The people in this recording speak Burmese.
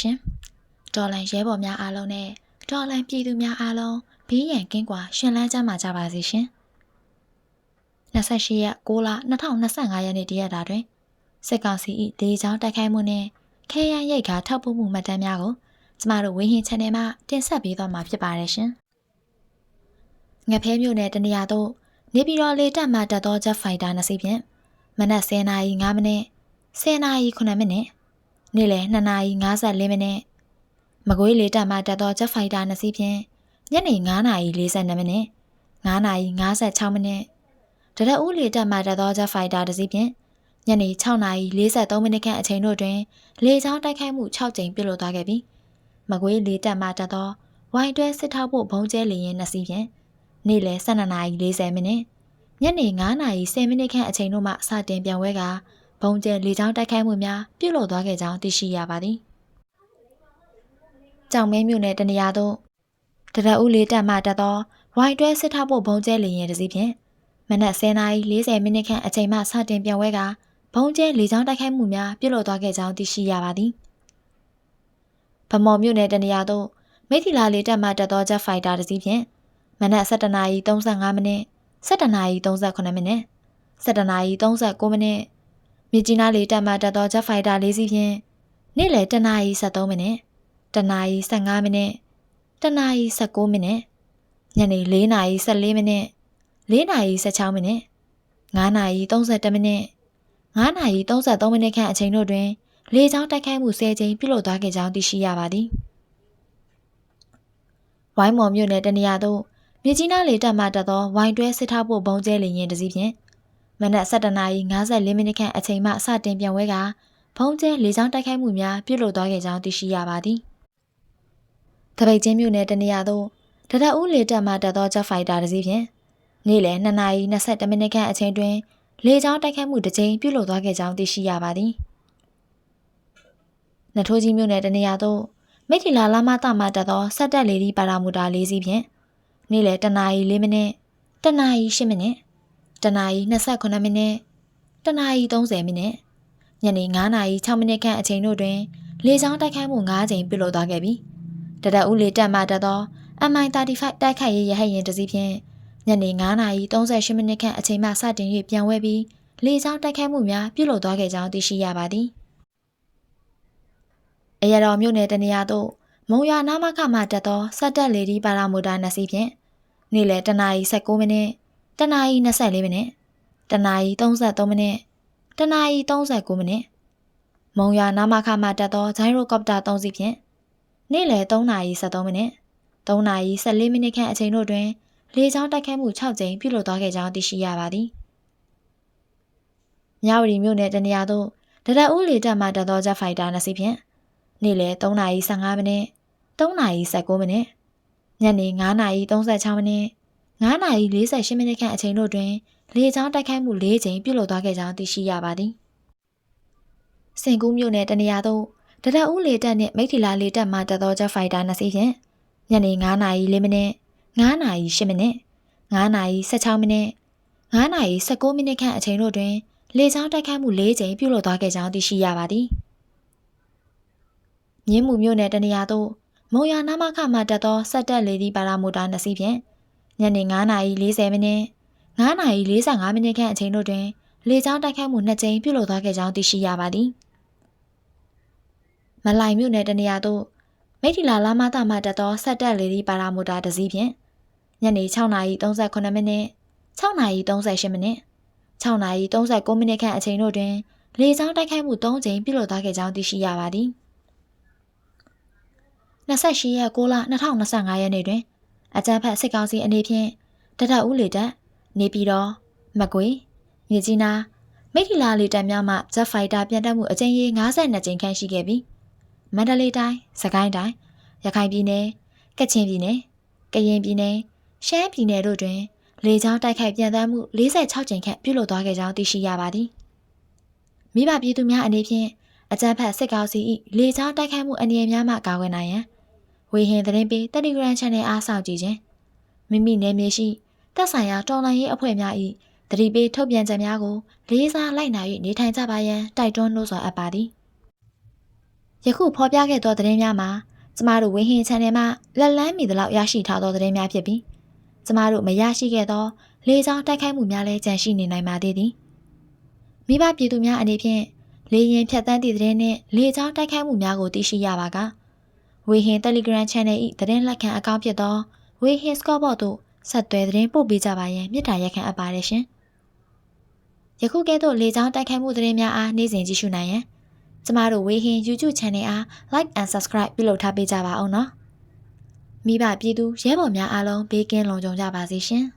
ရှင်ဒေါ်လန်ရဲဘော်များအားလုံးနဲ့ဒေါ်လန်ပြည်သူများအားလုံးဘေးရန်ကင်းကွာရှင်လန်းကြမှာကြပါစေရှင်28ရက်6လ2025ရက်နေ့တရက်တာတွင်စစ်ကောင်စီ၏ဒေချောင်းတိုက်ခိုက်မှုနှင့်ခဲယမ်းရိတ်ခါထောက်ပို့မှုမှတ်တမ်းများကိုကျမတို့ဝင်းဟင်း channel မှာတင်ဆက်ပေးသွားမှာဖြစ်ပါတယ်ရှင်ငဖဲမျိုးနဲ့တနေရာတို့နေပြည်တော်လေတပ်မှတက်သော Jet Fighter နှစ်စီးဖြင့်မနက်10:05မိနစ်10:09မိနစ် နေ့လယ်2:54မိနစ်မကွေးလေတပ်မှတက်သော Jet Fighter နှစ်စီးဖြင့်ညနေ9:42မိနစ်9:56မိနစ်တရက်ဦးလေတပ်မှတက်သော Jet Fighter တစ်စီးဖြင့်ညနေ6:43မိနစ်ခန့်အချိန်တို့တွင်လေကြောင်းတိုက်ခိုက်မှု6ကြိမ်ပြုလုပ်သွားခဲ့ပြီးမကွေးလေတပ်မှတက်သောဝိုင်တွဲစစ်ထောက်ဖို့ဘုံကျဲလေရင်နှစ်စီးဖြင့်နေ့လယ်12:40မိနစ်ညနေ9:10မိနစ်ခန့်အချိန်တို့မှစတင်ပြန်ဝဲက ဘုံကျဲလေကြောင်းတိုက်ခိုက်မှုများပြုလုပ်သွားခဲ့ကြောင်းသိရှိရပါသည်။ကြောင်မဲမြို့နယ်တနေရာသို့တရက်ဦးလေးတက်မှတက်သောဝိုင်တွဲစစ်ထောက်ဖို့ဘုံကျဲလေရင်တစ်စီးဖြင့်မနက်10:40မိနစ်ခန့်အချိန်မှစတင်ပြန်ဝဲကဘုံကျဲလေကြောင်းတိုက်ခိုက်မှုများပြုလုပ်သွားခဲ့ကြောင်းသိရှိရပါသည်။ဗမော်မြို့နယ်တနေရာသို့မိထီလာလေးတက်မှတက်သော Jet Fighter တစ်စီးဖြင့်မနက်7:35မိနစ်7:38မိနစ်7:39မိနစ် မြကြီးနားလေးတက်မှတက်သော Jet Fighter လေးစီးဖြင့်နေ့လယ်1:23မိနစ်1:15မိနစ်1:19မိနစ်ညနေ4:14မိနစ်4:16မိနစ်9:32မိနစ်9:33မိနစ်ခန့်အချိန်တို့တွင်လေကြောင်းတိုက်ခိုက်မှု10ကြိမ်ပြုလုပ်သွားခဲ့ကြောင်းသိရှိရပါသည်။ဝိုင်းမော်မြို့နယ်တနေရာသို့မြကြီးနားလေတပ်မှတက်သောဝိုင်တွဲစစ်ထောက်ဖို့ဘုံကျဲလေရင်တစ်စီးဖြင့် မနက်7:54မိနစ်ခန့်အချိန်မှစတင်ပြန်ဝဲကဘုံကျဲလေကြောင်းတိုက်ခိုက်မှုများပြုလုပ်သွားခဲ့ကြောင်းသိရှိရပါသည်။တပိတ်ချင်းမြို့နယ်တနေရာသို့တရဦးလေတပ်မှတက်သော Jet Fighter တစ်စီးဖြင့်နေ့လယ်2:22မိနစ်ခန့်အချိန်တွင်လေကြောင်းတိုက်ခိုက်မှုတစ်ကြိမ်ပြုလုပ်သွားခဲ့ကြောင်းသိရှိရပါသည်။နထိုးကြီးမြို့နယ်တနေရာသို့မိထီလာလာမတာမှတက်သောစက်တက်လေဒီပါရာမူတာ၄စီးဖြင့်နေ့လယ်တနာရီ၄မိနစ်တနာရီ၈မိနစ် တနာရီ29မိနစ်တနာရီ30မိနစ်ညနေ9နာရီ6မိနစ်ခန့်အချိန်တို့တွင်လေကြောင်းတိုက်ခိုက်မှု9ကြိမ်ပြုလုပ်သွားခဲ့ပြီးတရက်ဦးလေတက်မှတက်သော MI35 တိုက်ခိုက်ရေးရဟတ်ယာဉ်တစ်စီးဖြင့်ညနေ9နာရီ38မိနစ်ခန့်အချိန်မှစတင်၍ပြန်ဝဲပြီးလေကြောင်းတိုက်ခိုက်မှုများပြုလုပ်သွားခဲ့ကြောင်းသိရှိရပါသည်။အရတော်မြို့နယ်တနေရာသို့မုံရနာမခမှတက်သောစက်တက်လေဒီပါရာမိုတာနှစ်စီးဖြင့်နေ့လယ်တနာရီ16မိနစ် တနာရီ24မိနစ်တနာရီ33မိနစ်တနာရီ39မိနစ်မုံရနာမခမှတက်သောဂျိုင်းရိုကော်ပတာ3စီးဖြင့်နေ့လယ်3နာရီ73မိနစ်3နာရီ14မိနစ်ခန့်အချိန်တို့တွင်လေကြောင်းတိုက်ခိုက်မှု6ကြိမ်ပြုလုပ်သွားခဲ့ကြောင်းသိရှိရပါသည်။မြဝတီမြို့နယ်တနေရာသို့ဒရက်ဦးလေတပ်မှတက်သောဂျက်ဖိုက်တာနှစ်စီးဖြင့်နေ့လယ်3:15မိနစ်3:19မိနစ်ညနေ9:36မိနစ် 9:48မိနစ်ခန့်အချိန်တို့တွင်လေကြောင်းတိုက်ခိုက်မှု၄ကြိမ်ပြုလုပ်သွားခဲ့ကြောင်းသိရှိရပါသည်။စင်ကူးမြို့နယ်တနေရာသို့ဒရက်ဦးလေတပ်နှင့်မိထီလာလေတပ်မှတက်သောဂျက်ဖိုက်တာနှစ်စီးဖြင့်ညနေ9:04မိနစ်9နာရီ10မိနစ်9နာရီ16မိနစ်9နာရီ19မိနစ်ခန့်အချိန်တို့တွင်လေကြောင်းတိုက်ခိုက်မှု၄ကြိမ်ပြုလုပ်သွားခဲ့ကြောင်းသိရှိရပါသည်။မြင်းမှုမြို့နယ်တနေရာသို့မုံရနာမခမှတက်သောစက်တက်လေဒီပါရာမိုတာနှစ်စီးဖြင့် ညနေ9နာရီ40မိနစ်9နာရီ45မိနစ်ခန့်အချိန်တို့တွင်လေကြောင်းတိုက်ခိုက်မှုနှစ်ကြိမ်ပြုလုပ်သွားခဲ့ကြောင်းသိရှိရပါသည်။မလိုက်မြို့နယ်တနေရာသို့မိထီလာလာမတာမှတက်သောစက်တက်လေဒီပါရာမိုတာတစ်စီးဖြင့်ညနေ6:38မိနစ်6:38မိနစ်6:39မိနစ်ခန့်အချိန်တို့တွင်လေကြောင်းတိုက်ခိုက်မှု၃ကြိမ်ပြုလုပ်သွားခဲ့ကြောင်းသိရှိရပါသည်28ရက်6လ2025ရက်နေ့တွင် အကြမ်းဖက်စစ်ကောင်စီအနေဖြင့်တထဦးလေတပ်နေပြည်တော်မကွေမြေကြီးနားမိထီလာလေတပ်များမှဂျက်ဖိုက်တာပြန်တက်မှုအကြိမ်ရေ52ကြိမ်ခန့်ရှိခဲ့ပြီးမန္တလေးတိုင်း၊စကိုင်းတိုင်း၊ရခိုင်ပြည်နယ်၊ကချင်ပြည်နယ်၊ကရင်ပြည်နယ်ရှမ်းပြည်နယ်တို့တွင်လေကြောင်းတိုက်ခိုက်ပြန်တမ်းမှု46ကြိမ်ခန့်ပြုလုပ်သွားခဲ့ကြောင်းသိရှိရပါသည်။မိဘပြည်သူများအနေဖြင့်အကြမ်းဖက်စစ်ကောင်စီ၏လေကြောင်းတိုက်ခိုက်မှုအန္တရာယ်များမှကာကွယ်နိုင်ရန် ဝေဟင်သတင်းပေး Telegram Channel အားဆောင်ကြည့်ခြင်းမိမိနယ်မြေရှိသက်ဆိုင်ရာတော်လှန်ရေးအဖွဲ့များ၏သတိပေးထုတ်ပြန်ချက်များကိုလေးစားလိုက်နာ၍နေထိုင်ကြပါရန်တိုက်တွန်းလို့ဆိုအပ်ပါသည်ယခုဖော်ပြခဲ့သောသတင်းများမှာကျမတို့ဝင်းဟင်း channel မှာလက်လန်းမီသလောက်ရရှိထားသောသတင်းများဖြစ်ပြီးကျမတို့မရရှိခဲ့သော လေကြောင်းတိုက်ခိုက်မှုများလည်းကြန့်ရှိနေနိုင်ပါသေးသည်မိဘပြည်သူများအနေဖြင့်လေရင်ဖြတ်တန်းသည့်သတင်းနှင့်လေကြောင်းတိုက်ခိုက်မှုများကိုသိရှိရပါက ဝေဟင် Telegram Channel ၏သတင်းလက်ခံအကောင့်ဖြစ်သောဝေဟင် Scoreboard သို့ဆက်သွယ်သတင်းပို့ပေးကြပါရန်မြစ်တာရက်ခံအပ်ပါတယ်ရှင်ယခုကဲ့သို့လေကြောင်းတိုက်ခိုက်မှုသတင်းများအားနေ့စဉ်ကြည့်ရှုနိုင်ရန်ကျမတို့ဝေဟင် YouTube Channel အား Like and Subscribe ပြုလုပ်ထားပေးကြပါအောင်နော်မိဘပြည်သူရဲဘော်များအားလုံးဘေးကင်းလုံခြုံကြပါစေရှင်